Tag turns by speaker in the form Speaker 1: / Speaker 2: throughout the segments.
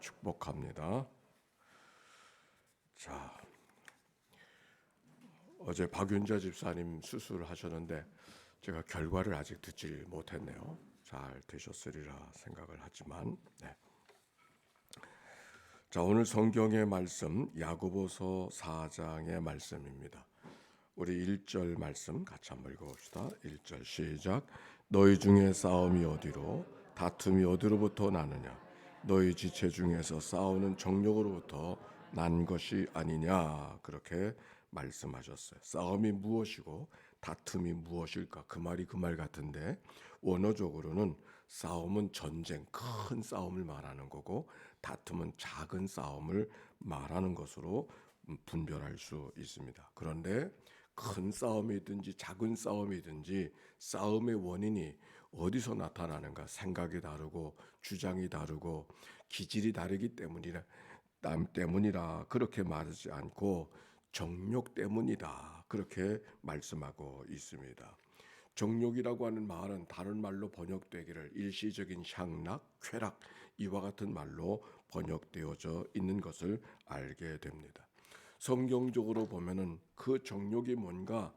Speaker 1: 축복합니다. 자, 어제 박윤자 집사님 수술하셨는데 제가 결과를 아직 듣지 못했네요. 잘 되셨으리라 생각을 하지만 네. 자, 오늘 성경의 말씀 야고보서 4장의 말씀입니다. 우리 1절 말씀 같이 한번 읽어봅시다. 1절 시작. 너희 중에 싸움이 어디로 다툼이 어디로부터 나느냐? 너희 지체 중에서 싸우는 정욕으로부터 난 것이 아니냐? 그렇게 말씀하셨어요. 싸움이 무엇이고 다툼이 무엇일까? 그 말이 그 말 같은데 원어적으로는 싸움은 전쟁, 큰 싸움을 말하는 거고 다툼은 작은 싸움을 말하는 것으로 분별할 수 있습니다. 그런데 큰 싸움이든지 작은 싸움이든지 싸움의 원인이 어디서 나타나는가 생각이 다르고 주장이 다르고 기질이 다르기 때문이라 남 때문이라 그렇게 말하지 않고 정욕 때문이다 그렇게 말씀하고 있습니다. 정욕이라고 하는 말은 다른 말로 번역되기를 일시적인 향락, 쾌락 이와 같은 말로 번역되어져 있는 것을 알게 됩니다. 성경적으로 보면은 그 정욕이 뭔가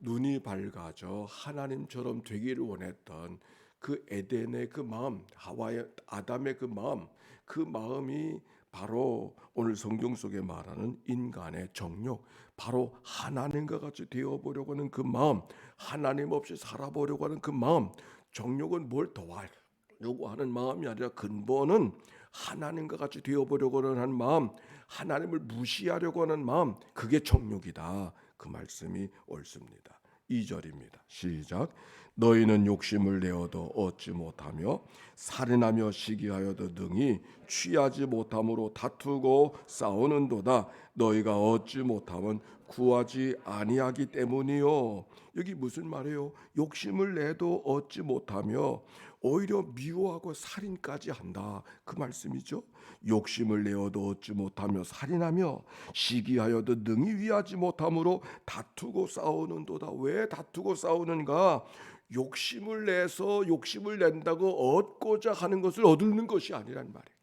Speaker 1: 눈이 밝아져 하나님처럼 되기를 원했던 그 에덴의 그 마음, 하와의 아담의 그 마음, 그 마음이 바로 오늘 성경 속에 말하는 인간의 정욕, 바로 하나님과 같이 되어 보려고 하는 그 마음, 하나님 없이 살아보려고 하는 그 마음, 정욕은 뭘 도와려고 하는 마음이 아니라 근본은 하나님과 같이 되어 보려고 하는 마음, 하나님을 무시하려고 하는 마음, 그게 정욕이다. 그 말씀이 옳습니다. 2절입니다. 시작. 너희는 욕심을 내어도 얻지 못하며 살인하며 시기하여도 능히 취하지 못함으로 다투고 싸우는도다. 너희가 얻지 못하면 구하지 아니하기 때문이요. 여기 무슨 말이에요? 욕심을 내도 얻지 못하며 오히려 미워하고 살인까지 한다. 그 말씀이죠. 욕심을 내어도 얻지 못하며 살인하며 시기하여도 능히 위하지 못함으로 다투고 싸우는도다. 왜 다투고 싸우는가? 욕심을 내서 욕심을 낸다고 얻고자 하는 것을 얻는 것이 아니란 말이에요.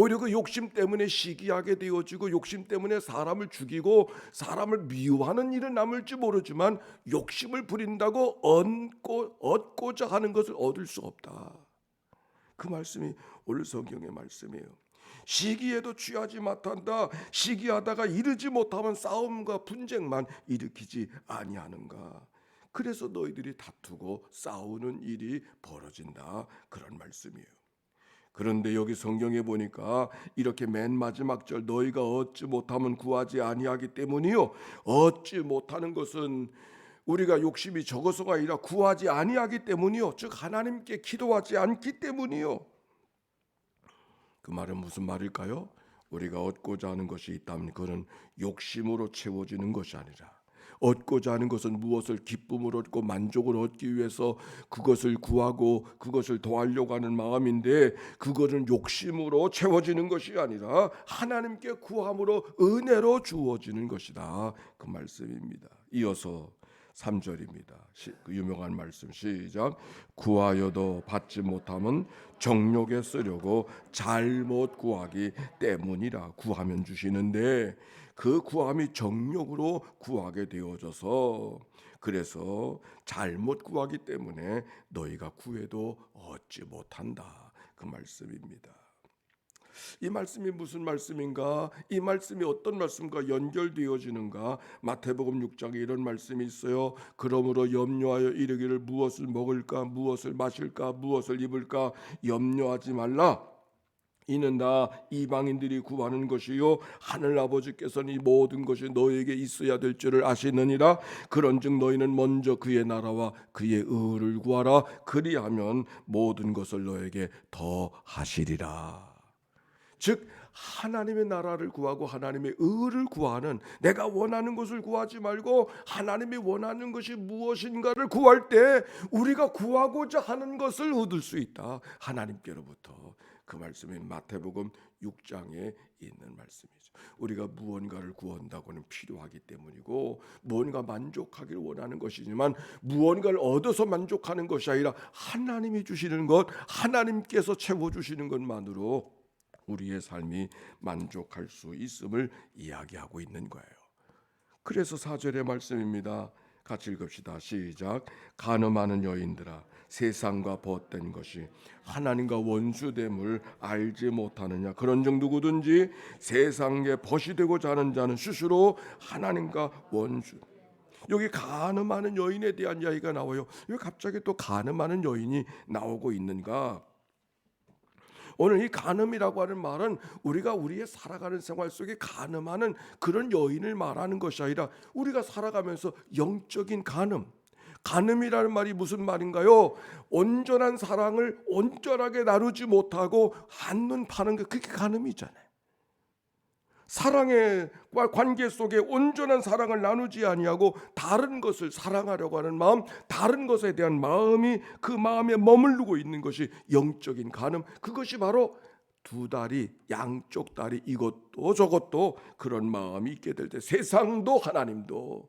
Speaker 1: 오히려 그 욕심 때문에 시기하게 되어지고 욕심 때문에 사람을 죽이고 사람을 미워하는 일은 남을지 모르지만 욕심을 부린다고 얻고 얻고자 하는 것을 얻을 수 없다. 그 말씀이 오늘 성경의 말씀이에요. 시기에도 취하지 못한다. 시기하다가 이르지 못하면 싸움과 분쟁만 일으키지 아니하는가. 그래서 너희들이 다투고 싸우는 일이 벌어진다. 그런 말씀이에요. 그런데 여기 성경에 보니까 이렇게 맨 마지막 절 너희가 얻지 못하면 구하지 아니하기 때문이요. 얻지 못하는 것은 우리가 욕심이 적어서가 아니라 구하지 아니하기 때문이요. 즉 하나님께 기도하지 않기 때문이요. 그 말은 무슨 말일까요? 우리가 얻고자 하는 것이 있다면 그는 욕심으로 채워지는 것이 아니라 얻고자 하는 것은 무엇을 기쁨을 얻고 만족을 얻기 위해서 그것을 구하고 그것을 도하려고 하는 마음인데 그거는 욕심으로 채워지는 것이 아니라 하나님께 구함으로 은혜로 주어지는 것이다. 그 말씀입니다. 이어서 3절입니다. 그 유명한 말씀 시작. 구하여도 받지 못함은 정욕에 쓰려고 잘못 구하기 때문이라 구하면 주시는데 그 구함이 정욕으로 구하게 되어져서 그래서 잘못 구하기 때문에 너희가 구해도 얻지 못한다. 그 말씀입니다. 이 말씀이 무슨 말씀인가? 이 말씀이 어떤 말씀과 연결되어지는가? 마태복음 6장에 이런 말씀이 있어요. 그러므로 염려하여 이르기를 무엇을 먹을까, 무엇을 마실까, 무엇을 입을까 염려하지 말라. 이는 다 이방인들이 구하는 것이요 하늘 아버지께서는 이 모든 것이 너에게 있어야 될 줄을 아시느니라. 그런즉 너희는 먼저 그의 나라와 그의 의를 구하라. 그리하면 모든 것을 너에게 더 하시리라. 즉 하나님의 나라를 구하고 하나님의 의를 구하는 내가 원하는 것을 구하지 말고 하나님이 원하는 것이 무엇인가를 구할 때 우리가 구하고자 하는 것을 얻을 수 있다. 하나님께로부터 그 말씀이 마태복음 6장에 있는 말씀이죠. 우리가 무언가를 구한다고는 필요하기 때문이고 무언가 만족하기를 원하는 것이지만 무언가를 얻어서 만족하는 것이 아니라 하나님이 주시는 것, 하나님께서 채워 주시는 것만으로 우리의 삶이 만족할 수 있음을 이야기하고 있는 거예요. 그래서 사절의 말씀입니다. 같이 읽읍시다. 시작. 가늠하는 여인들아 세상과 벗된 것이 하나님과 원수됨을 알지 못하느냐 그런즉 누구든지 세상에 벗이 되고자 하는 자는 스스로 하나님과 원수 여기 가늠하는 여인에 대한 이야기가 나와요. 왜 갑자기 또 가늠하는 여인이 나오고 있는가? 오늘 이 간음이라고 하는 말은 우리가 우리의 살아가는 생활 속에 간음하는 그런 여인을 말하는 것이 아니라 우리가 살아가면서 영적인 간음, 간음이라는 말이 무슨 말인가요? 온전한 사랑을 온전하게 나누지 못하고 한눈 파는 게 그게 간음이잖아요. 사랑의 관계 속에 온전한 사랑을 나누지 아니하고 다른 것을 사랑하려고 하는 마음, 다른 것에 대한 마음이 그 마음에 머무르고 있는 것이 영적인 간음. 그것이 바로 두 다리, 양쪽 다리 이것도 저것도 그런 마음이 있게 될 때 세상도 하나님도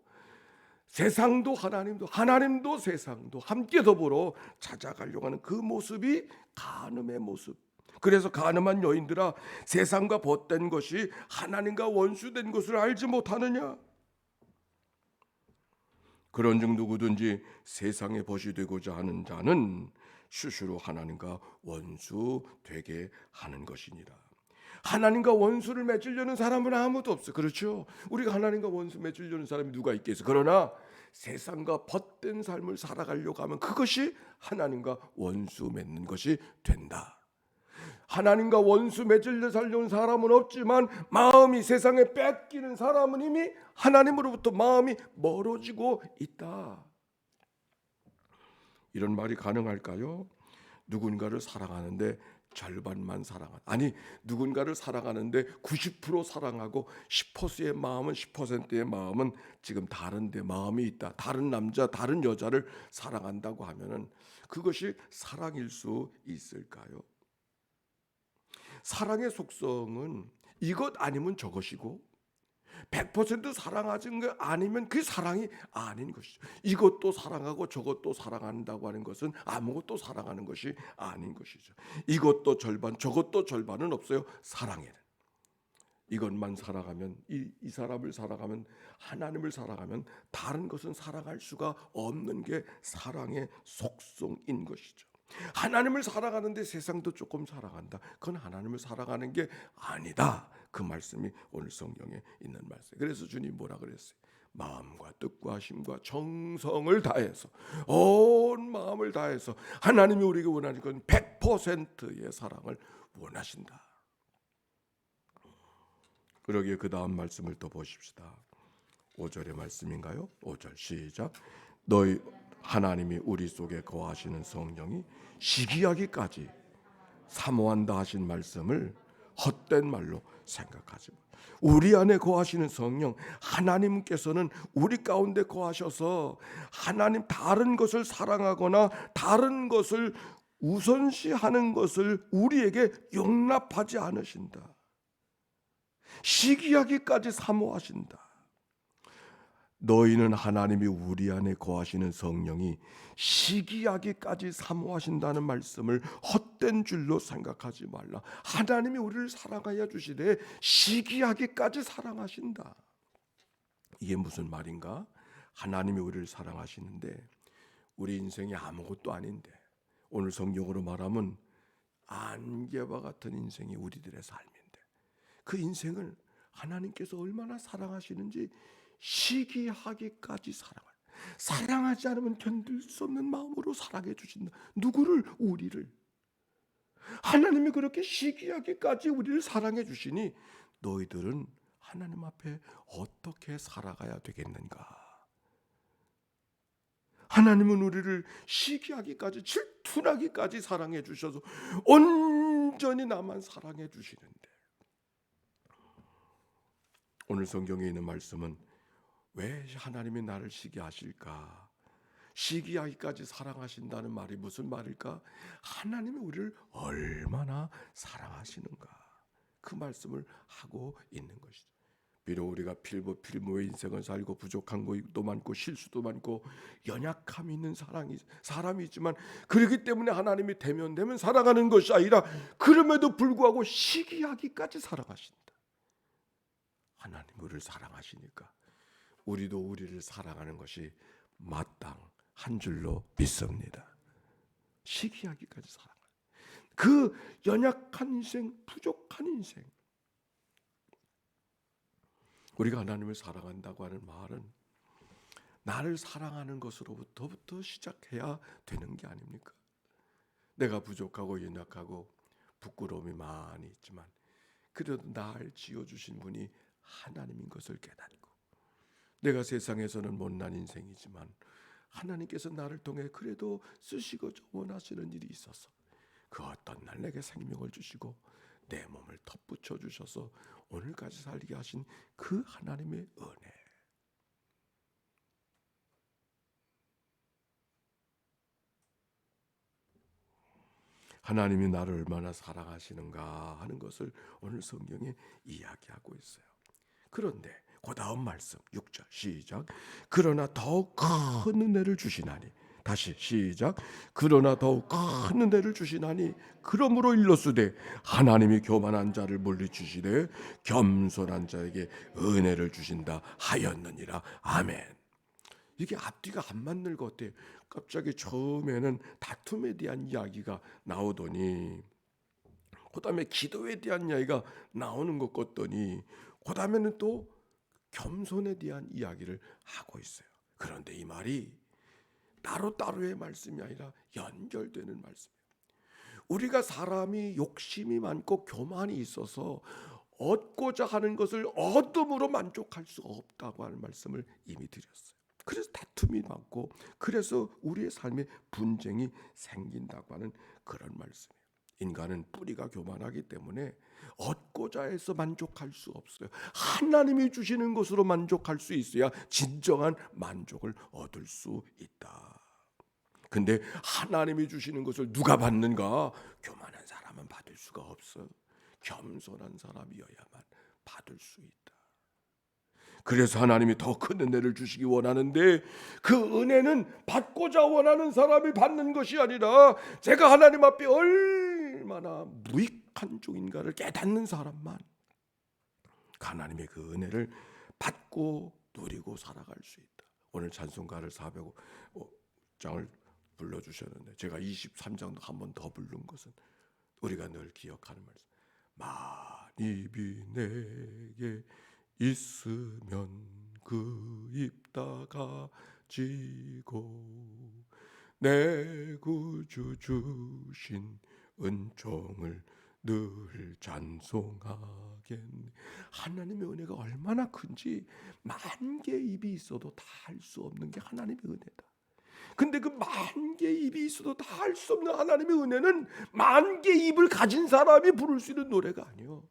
Speaker 1: 세상도 하나님도 하나님도 세상도 함께 더불어 찾아가려고 하는 그 모습이 간음의 모습. 그래서 가늠한 여인들아 세상과 벗된 것이 하나님과 원수된 것을 알지 못하느냐? 그런즉 누구든지 세상에 벗이 되고자 하는 자는 스스로 하나님과 원수 되게 하는 것이니라. 하나님과 원수를 맺으려는 사람은 아무도 없어. 그렇죠? 우리가 하나님과 원수 맺으려는 사람이 누가 있겠어? 그러나 세상과 벗된 삶을 살아가려고 하면 그것이 하나님과 원수 맺는 것이 된다 하나님과 원수 맺으려 살려는 사람은 없지만 마음이 세상에 뺏기는 사람은 이미 하나님으로부터 마음이 멀어지고 있다. 이런 말이 가능할까요? 누군가를 사랑하는데 절반만 사랑한 아니 누군가를 사랑하는데 90% 사랑하고 10%의 마음은 10%의 마음은 지금 다른데 마음이 있다. 다른 남자, 다른 여자를 사랑한다고 하면은 그것이 사랑일 수 있을까요? 사랑의 속성은 이것 아니면 저것이고 100% 사랑하지 거 아니면 그 사랑이 아닌 것이죠. 이것도 사랑하고 저것도 사랑한다고 하는 것은 아무것도 사랑하는 것이 아닌 것이죠. 이것도 절반, 저것도 절반은 없어요. 사랑에는. 이것만 살아가면 이, 이 사람을 살아가면 하나님을 살아가면 다른 것은 사랑할 수가 없는 게 사랑의 속성인 것이죠. 하나님을 살아가는데 세상도 조금 살아간다. 그건 하나님을 살아가는 게 아니다. 그 말씀이 오늘 성경에 있는 말씀. 그래서 주님 뭐라 그랬어요? 마음과 뜻과 힘과 정성을 다해서 온 마음을 다해서 하나님이 우리에게 원하는 건 100%의 사랑을 원하신다. 그러기에 그 다음 말씀을 또 보십시다. 5절의 말씀인가요? 5절 시작. 너희 하나님이 우리 속에 거하시는 성령이 시기하기까지 사모한다 하신 말씀을 헛된 말로 생각하지 마. 우리 안에 거하시는 성령 하나님께서는 우리 가운데 거하셔서 하나님 다른 것을 사랑하거나 다른 것을 우선시하는 것을 우리에게 용납하지 않으신다. 시기하기까지 사모하신다. 너희는 하나님이 우리 안에 거하시는 성령이 시기하기까지 사모하신다는 말씀을 헛된 줄로 생각하지 말라. 하나님이 우리를 사랑하여 주시되 시기하기까지 사랑하신다. 이게 무슨 말인가? 하나님이 우리를 사랑하시는데 우리 인생이 아무것도 아닌데 오늘 성경으로 말하면 안개와 같은 인생이 우리들의 삶인데 그 인생을 하나님께서 얼마나 사랑하시는지 시기하기까지 사랑을 사랑하지 않으면 견딜 수 없는 마음으로 사랑해 주신다. 누구를 우리를 하나님이 그렇게 시기하기까지 우리를 사랑해 주시니 너희들은 하나님 앞에 어떻게 살아가야 되겠는가? 하나님은 우리를 시기하기까지 질투나기까지 사랑해 주셔서 온전히 나만 사랑해 주시는데 오늘 성경에 있는 말씀은 왜 하나님이 나를 시기하실까? 시기하기까지 사랑하신다는 말이 무슨 말일까? 하나님이 우리를 얼마나 사랑하시는가? 그 말씀을 하고 있는 것이죠. 비록 우리가 필보 필모의 인생을 살고 부족한 것도 많고 실수도 많고 연약함이 있는 사랑이 사람이지만 그렇기 때문에 하나님이 되면 되면 사랑하는 것이 아니라 그럼에도 불구하고 시기하기까지 사랑하신다. 하나님 우리를 사랑하시니까 우리도 우리를 사랑하는 것이 마땅한 줄로 믿습니다. 시기하기까지 사랑. 그 연약한 인생, 부족한 인생. 우리가 하나님을 사랑한다고 하는 말은 나를 사랑하는 것으로부터부터 시작해야 되는 게 아닙니까? 내가 부족하고 연약하고 부끄러움이 많이 있지만 그래도 나를 지어 주신 분이 하나님인 것을 깨닫고 내가 세상에서는 못난 인생이지만 하나님께서 나를 통해 그래도 쓰시고 원하시는 일이 있어서 그 어떤 날 내게 생명을 주시고 내 몸을 덧붙여 주셔서 오늘까지 살게 하신 그 하나님의 은혜. 하나님이 나를 얼마나 사랑하시는가 하는 것을 오늘 성경에 이야기하고 있어요. 그런데 그 다음 말씀 6절 시작. 그러나 더욱 큰 은혜를 주시나니. 다시 시작. 그러나 더욱 큰 은혜를 주시나니. 그러므로 일러스되 하나님이 교만한 자를 물리주시되 겸손한 자에게 은혜를 주신다 하였느니라. 아멘. 이게 앞뒤가 안 맞는 것 같아요 갑자기 처음에는 다툼에 대한 이야기가 나오더니 그 다음에 기도에 대한 이야기가 나오는 것 같더니 그 다음에는 또 겸손에 대한 이야기를 하고 있어요. 그런데 이 말이 따로따로의 말씀이 아니라 연결되는 말씀이에요. 우리가 사람이 욕심이 많고 교만이 있어서 얻고자 하는 것을 얻음으로 만족할 수 없다고 하는 말씀을 이미 드렸어요. 그래서 다툼이 많고 그래서 우리의 삶에 분쟁이 생긴다고 하는 그런 말씀이에요. 인간은 뿌리가 교만하기 때문에 얻고자 해서 만족할 수 없어요. 하나님이 주시는 것으로 만족할 수 있어야 진정한 만족을 얻을 수 있다. 근데 하나님이 주시는 것을 누가 받는가? 교만한 사람은 받을 수가 없어. 겸손한 사람이어야만 받을 수 있다. 그래서 하나님이 더 큰 은혜를 주시기 원하는데 그 은혜는 받고자 원하는 사람이 받는 것이 아니라 제가 하나님 앞에 얼마나 무익 한 종인가를 깨닫는 사람만 하나님의 그 은혜를 받고 누리고 살아갈 수 있다. 오늘 찬송가를 405장을 불러주셨는데 제가 23장도 한 번 더 부른 것은 우리가 늘 기억하는 말씀. 만입이 내게 있으면 그 입다 가 지고 내 구주 주신 은총을 늘 찬송하겠네. 하나님의 은혜가 얼마나 큰지 만 개의 입이 있어도 다 할 수 없는 게 하나님의 은혜다. 근데 그 만 개의 입이 있어도 다 할 수 없는 하나님의 은혜는 만 개의 입을 가진 사람이 부를 수 있는 노래가 아니요.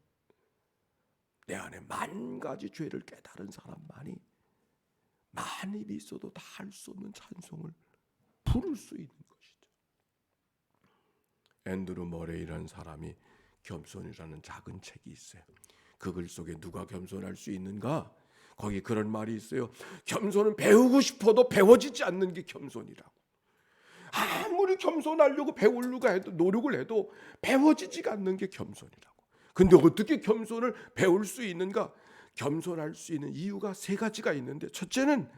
Speaker 1: 내 안에 만 가지 죄를 깨달은 사람만이 만 입이 있어도 다 할 수 없는 찬송을 부를 수 있는 것이죠. 앤드루 머레이라는 사람이 겸손이라는 작은 책이 있어요. 그 글 속에 누가 겸손할 수 있는가? 거기 그런 말이 있어요. 겸손은 배우고 싶어도 배워지지 않는 게 겸손이라고. 아무리 겸손하려고 배우려고 해도 노력을 해도 배워지지가 않는 게 겸손이라고. 근데 어떻게 겸손을 배울 수 있는가? 겸손할 수 있는 이유가 세 가지가 있는데 첫째는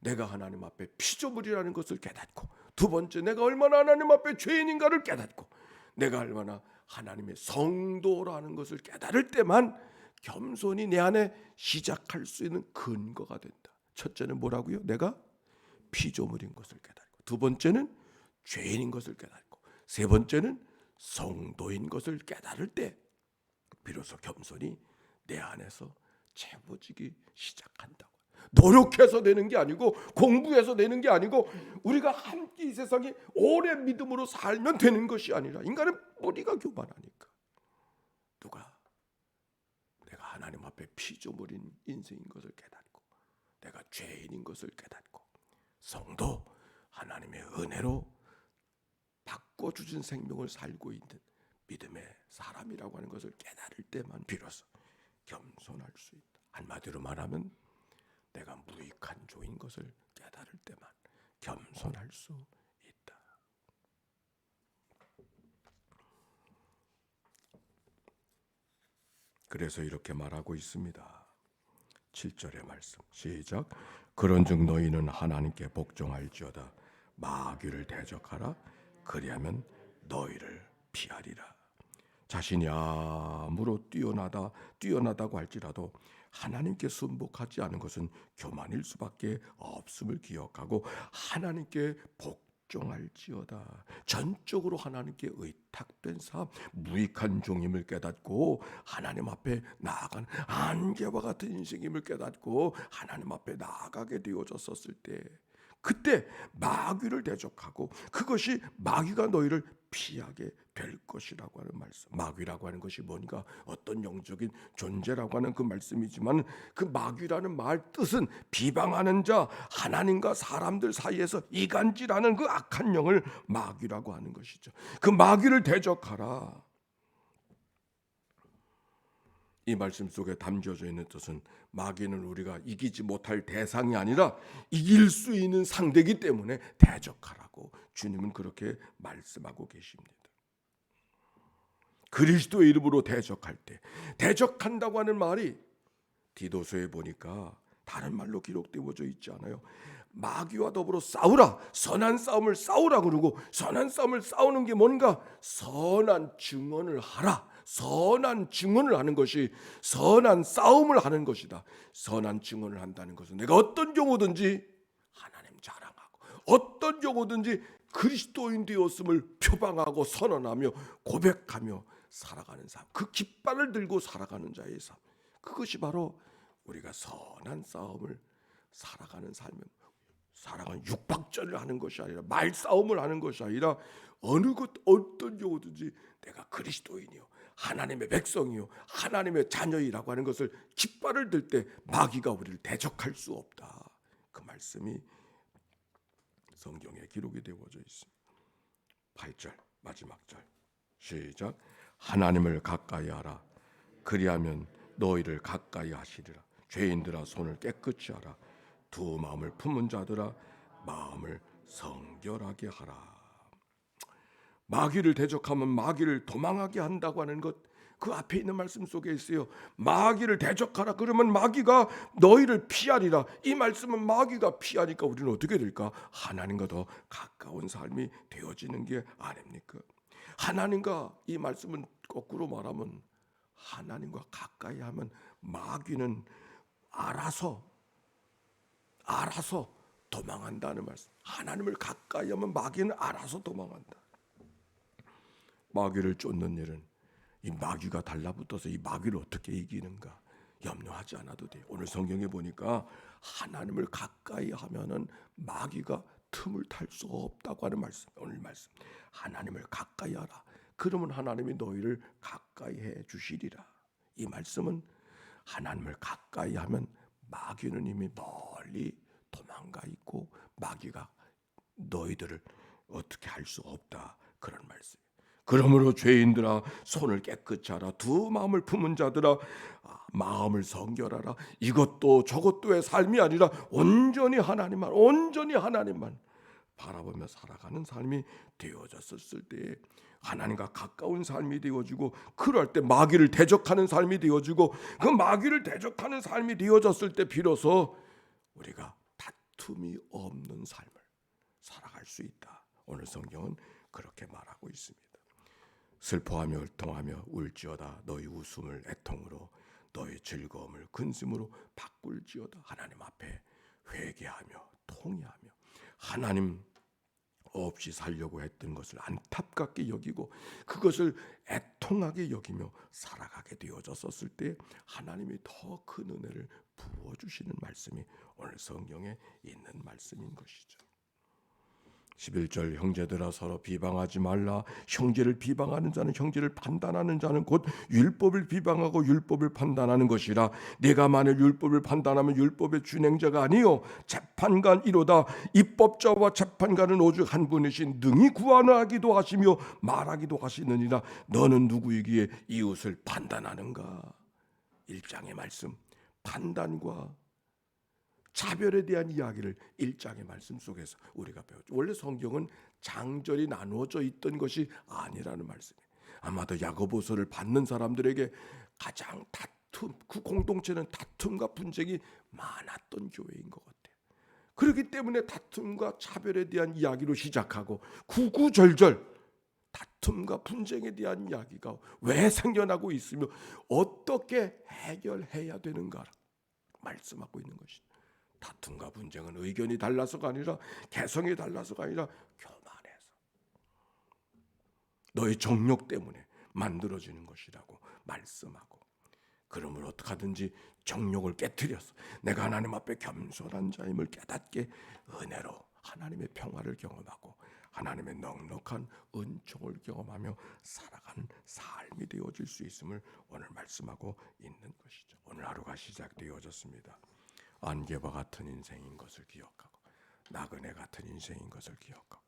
Speaker 1: 내가 하나님 앞에 피조물이라는 것을 깨닫고 두 번째 내가 얼마나 하나님 앞에 죄인인가를 깨닫고 내가 얼마나 하나님의 성도라는 것을 깨달을 때만 겸손이 내 안에 시작할 수 있는 근거가 된다. 첫째는 뭐라고요? 내가 피조물인 것을 깨닫고 두 번째는 죄인인 것을 깨닫고 세 번째는 성도인 것을 깨달을 때 비로소 겸손이 내 안에서 채워지기 시작한다고. 노력해서 되는 게 아니고 공부해서 되는 게 아니고 우리가 함께 이 세상에 오래 믿음으로 살면 되는 것이 아니라 인간은 뿌리가 교만하니까 누가 내가 하나님 앞에 피조물인 인생인 것을 깨닫고 내가 죄인인 것을 깨닫고 성도 하나님의 은혜로 바꿔 주신 생명을 살고 있는 믿음의 사람이라고 하는 것을 깨달을 때만 비로소 겸손할 수 있다. 한마디로 말하면 내가 무익한 종인 것을 깨달을 때만 겸손할 수 있다. 그래서 이렇게 말하고 있습니다. 7절의 말씀. 시작. 그런즉 너희는 하나님께 복종할지어다. 마귀를 대적하라. 그리하면 너희를 피하리라. 자신이 아무로 뛰어나다 뛰어나다고 할지라도 하나님께 순복하지 않은 것은 교만일 수밖에 없음을 기억하고 하나님께 복 종할지어다. 전적으로 하나님께 의탁된 삶 무익한 종임을 깨닫고 하나님 앞에 나아간 안개와 같은 인생임을 깨닫고 하나님 앞에 나아가게 되어졌었을 때 그때 마귀를 대적하고 그것이 마귀가 너희를 피하게 될 것이라고 하는 말씀. 마귀라고 하는 것이 뭔가 어떤 영적인 존재라고 하는 그 말씀이지만 그 마귀라는 말 뜻은 비방하는 자, 하나님과 사람들 사이에서 이간질하는 그 악한 영을 마귀라고 하는 것이죠. 그 마귀를 대적하라. 이 말씀 속에 담겨져 있는 뜻은 마귀는 우리가 이기지 못할 대상이 아니라 이길 수 있는 상대이기 때문에 대적하라고 주님은 그렇게 말씀하고 계십니다. 그리스도의 이름으로 대적할 때 대적한다고 하는 말이 디도서에 보니까 다른 말로 기록되어져 있지 않아요. 마귀와 더불어 싸우라 선한 싸움을 싸우라 그러고 선한 싸움을 싸우는 게 뭔가 선한 증언을 하라 선한 증언을 하는 것이 선한 싸움을 하는 것이다 선한 증언을 한다는 것은 내가 어떤 경우든지 하나님 자랑하고 어떤 경우든지 그리스도인 되었음을 표방하고 선언하며 고백하며 살아가는 삶 그 깃발을 들고 살아가는 자의 삶 그것이 바로 우리가 선한 싸움을 살아가는 삶입니다. 살아가는 육박전을 하는 것이 아니라 말싸움을 하는 것이 아니라 어느 것 어떤 경우든지 내가 그리스도인이요 하나님의 백성이요 하나님의 자녀이라고 하는 것을 깃발을 들 때 마귀가 우리를 대적할 수 없다. 그 말씀이 성경에 기록이 되어져 있습니다. 8절 마지막 절 시작 하나님을 가까이 하라 그리하면 너희를 가까이 하시리라 죄인들아 손을 깨끗이 하라 두 마음을 품은 자들아 마음을 성결하게 하라. 마귀를 대적하면 마귀를 도망하게 한다고 하는 것. 그 앞에 있는 말씀 속에 있어요. 마귀를 대적하라. 그러면 마귀가 너희를 피하리라. 이 말씀은 마귀가 피하니까 우리는 어떻게 될까? 하나님과 더 가까운 삶이 되어지는 게 아닙니까? 하나님과 이 말씀은 거꾸로 말하면 하나님과 가까이 하면 마귀는 알아서 알아서 도망한다는 말씀. 하나님을 가까이 하면 마귀는 알아서 도망한다. 마귀를 쫓는 일은 이 마귀가 달라붙어서 이 마귀를 어떻게 이기는가 염려하지 않아도 돼. 오늘 성경에 보니까 하나님을 가까이 하면은 마귀가 틈을 탈 수 없다고 하는 말씀. 오늘 말씀. 하나님을 가까이 하라. 그러면 하나님이 너희를 가까이 해 주시리라. 이 말씀은 하나님을 가까이 하면 마귀는 이미 멀리 도망가 있고 마귀가 너희들을 어떻게 할 수 없다 그런 말씀. 그러므로 죄인들아 손을 깨끗이 하라 두 마음을 품은 자들아 아, 마음을 성결하라 이것도 저것도의 삶이 아니라 온전히 하나님만 온전히 하나님만 바라보며 살아가는 삶이 되어졌을 때 하나님과 가까운 삶이 되어지고 그럴 때 마귀를 대적하는 삶이 되어지고 그 마귀를 대적하는 삶이 되어졌을 때 비로소 우리가 다툼이 없는 삶을 살아갈 수 있다. 오늘 성경은 그렇게 말하고 있습니다. 슬퍼하며 울통하며 울지어다 너희 웃음을 애통으로 너희 즐거움을 근심으로 바꿀지어다 하나님 앞에 회개하며 통회하며 하나님 없이 살려고 했던 것을 안타깝게 여기고 그것을 애통하게 여기며 살아가게 되어졌었을 때 하나님이 더 큰 은혜를 부어 주시는 말씀이 오늘 성경에 있는 말씀인 것이죠. 11절 형제들아 서로 비방하지 말라. 형제를 비방하는 자는 형제를 판단하는 자는 곧 율법을 비방하고 율법을 판단하는 것이라. 내가 만일 율법을 판단하면 율법의 준행자가 아니요 재판관이로다. 입법자와 재판관은 오직 한 분이신 능히 구하기도 하시며 말하기도 하시느니라. 너는 누구이기에 이웃을 판단하는가? 1장의 말씀. 판단과 차별에 대한 이야기를 일장의 말씀 속에서 우리가 배웠죠. 원래 성경은 장절이 나누어져 있던 것이 아니라는 말씀이에요. 아마도 야고보서를 받는 사람들에게 가장 다툼, 그 공동체는 다툼과 분쟁이 많았던 교회인 것 같아요. 그렇기 때문에 다툼과 차별에 대한 이야기로 시작하고 구구절절 다툼과 분쟁에 대한 이야기가 왜 생겨나고 있으며 어떻게 해결해야 되는가 말씀하고 있는 것이죠. 다툼과 분쟁은 의견이 달라서가 아니라 개성이 달라서가 아니라 교만해서 너의 정욕 때문에 만들어지는 것이라고 말씀하고 그러므로 어떻게 하든지 정욕을 깨뜨려서 내가 하나님 앞에 겸손한 자임을 깨닫게 은혜로 하나님의 평화를 경험하고 하나님의 넉넉한 은총을 경험하며 살아가는 삶이 되어질 수 있음을 오늘 말씀하고 있는 것이죠. 오늘 하루가 시작되어졌습니다. 안개와 같은 인생인 것을 기억하고 나그네 같은 인생인 것을 기억하고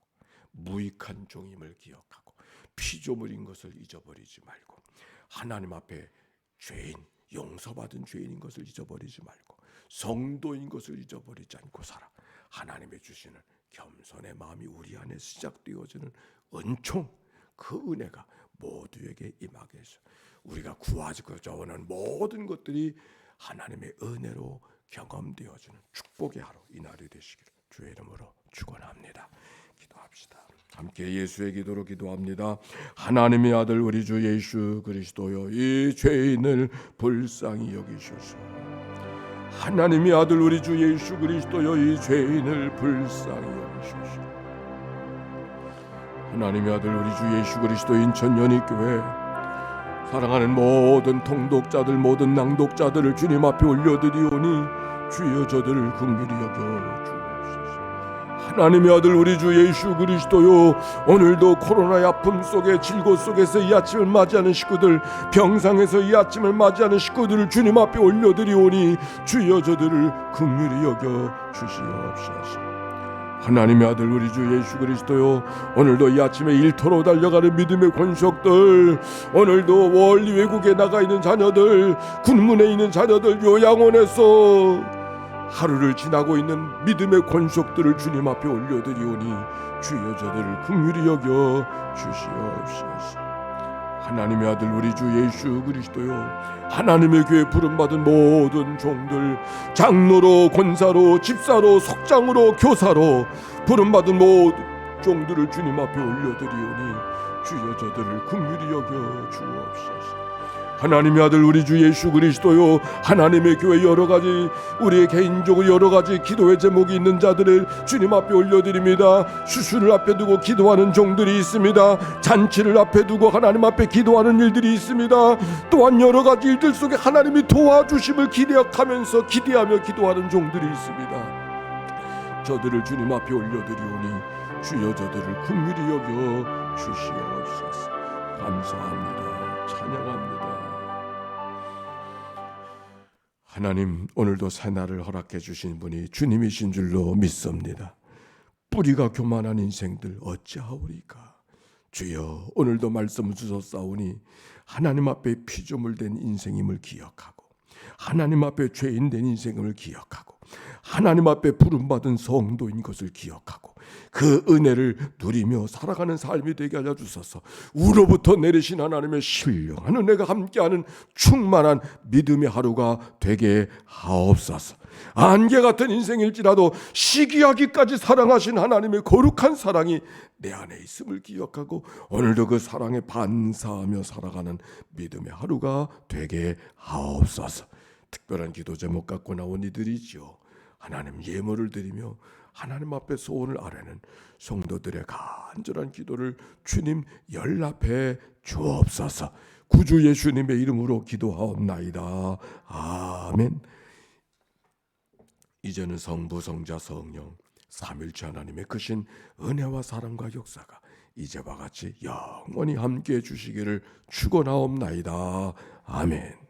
Speaker 1: 무익한 종임을 기억하고 피조물인 것을 잊어버리지 말고 하나님 앞에 죄인 용서받은 죄인인 것을 잊어버리지 말고 성도인 것을 잊어버리지 않고 살아. 하나님의 주시는 겸손의 마음이 우리 안에 시작되어지는 은총 그 은혜가 모두에게 임하게 해서 우리가 구하고자 하는 모든 것들이 하나님의 은혜로 경험되어지는 축복의 하루 이 날이 되시기를 주의 이름으로 축원합니다. 기도합시다. 함께 예수의 기도로 기도합니다. 하나님의 아들 우리 주 예수 그리스도여 이 죄인을 불쌍히 여기소서. 하나님의 아들 우리 주 예수 그리스도여 이 죄인을 불쌍히 여기소서. 하나님의 아들 우리 주 예수 그리스도 인천 연희교회 사랑하는 모든 통독자들 모든 낭독자들을 주님 앞에 올려드리오니 주여 저들을 긍휼히 여겨 주옵소서. 하나님의 아들 우리 주 예수 그리스도요 오늘도 코로나의 아픔 속에 질고 속에서 이 아침을 맞이하는 식구들 병상에서 이 아침을 맞이하는 식구들을 주님 앞에 올려드리오니 주여 저들을 긍휼히 여겨 주시옵소서. 하나님의 아들 우리 주 예수 그리스도요 오늘도 이 아침에 일터로 달려가는 믿음의 권속들 오늘도 원리 외국에 나가 있는 자녀들 군문에 있는 자녀들 요양원에서 하루를 지나고 있는 믿음의 권속들을 주님 앞에 올려드리오니 주여 저들을 긍휼히 여겨 주시옵소서. 하나님의 아들 우리 주 예수 그리스도요. 하나님의 교회 부름 받은 모든 종들 장로로 권사로 집사로 속장으로 교사로 부름 받은 모든 종들을 주님 앞에 올려드리오니 주여 저들을 긍휼히 여겨 주옵소서 하나님의 아들 우리 주 예수 그리스도요. 하나님의 교회 여러 가지 우리의 개인적으로 여러 가지 기도의 제목이 있는 자들을 주님 앞에 올려드립니다. 수술을 앞에 두고 기도하는 종들이 있습니다. 잔치를 앞에 두고 하나님 앞에 기도하는 일들이 있습니다. 또한 여러 가지 일들 속에 하나님이 도와주심을 기대하면서 기대하며 기도하는 종들이 있습니다. 저들을 주님 앞에 올려드리오니 주여 저들을 긍휼히 여겨 주시옵소서. 감사합니다. 찬양합니다 하나님 오늘도 새날을 허락해 주신 분이 주님이신 줄로 믿습니다. 뿌리가 교만한 인생들 어찌하오리까? 주여 오늘도 말씀 주셨사오니 하나님 앞에 피조물 된 인생임을 기억하고 하나님 앞에 죄인 된 인생임을 기억하고 하나님 앞에 부름받은 성도인 것을 기억하고 그 은혜를 누리며 살아가는 삶이 되게 하여 주소서. 우로부터 내리신 하나님의 신령한 은혜가 함께하는 충만한 믿음의 하루가 되게 하옵소서. 안개 같은 인생일지라도 시기하기까지 사랑하신 하나님의 거룩한 사랑이 내 안에 있음을 기억하고 오늘도 그 사랑에 반사하며 살아가는 믿음의 하루가 되게 하옵소서. 특별한 기도 제목 갖고 나온 이들이지요. 하나님 예물을 드리며 하나님 앞에 소원을 아뢰는 성도들의 간절한 기도를 주님 연락해 주옵소서. 구주 예수님의 이름으로 기도하옵나이다. 아멘. 이제는 성부 성자 성령 삼일체 하나님의 크신 은혜와 사랑과 역사가 이제와 같이 영원히 함께 해 주시기를 축원하옵나이다. 아멘.